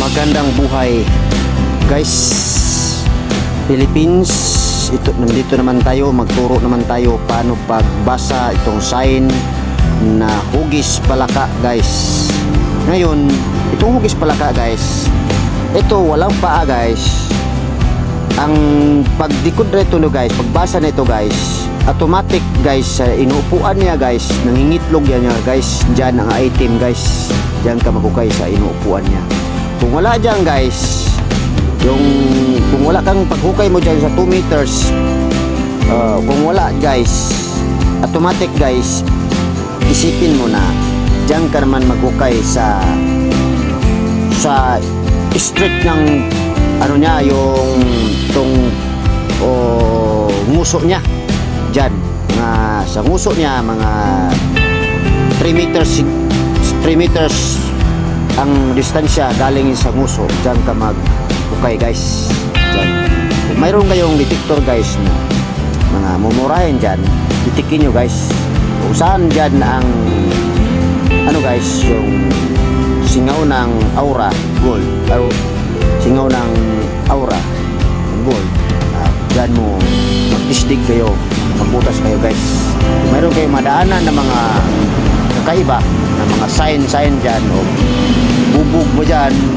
magandang buhay. Guys Philippines ito nandito naman tayo magturo naman tayo paano pagbasa itong sign na hugis palaka guys. Ngayon itong hugis palaka guys ito walang paa guys. Ang pagdikod rito no guys pagbasa nito guys automatic guys inuupuan niya guys nangingitlog yan niya guys dyan ang item guys dyan ka magukay sa inuupuan niya kung wala dyan guys yung kung wala kang paghukay mo dyan sa 2 meters uh, kung wala guys automatic guys isipin mo na dyan ka naman maghukay sa sa street ng ano niya yung tong o nguso niya dyan. Mga sa nguso niya mga 3 meters 3 meters ang distansya galing sa nguso. Dyan ka mag okay guys. Dyan kung mayroon kayong detector guys na mga mumurahin dyan. Itikin nyo guys. Kung saan dyan ang ano guys yung singaw ng aura. Gold. Or singaw ng aura. Gold. Uh, dyan mo magtisdig kayo. Magbutas kayo guys. Kung mayroon kayong madaanan na mga kakaiba na mga sign sign dyan o บุกบุาน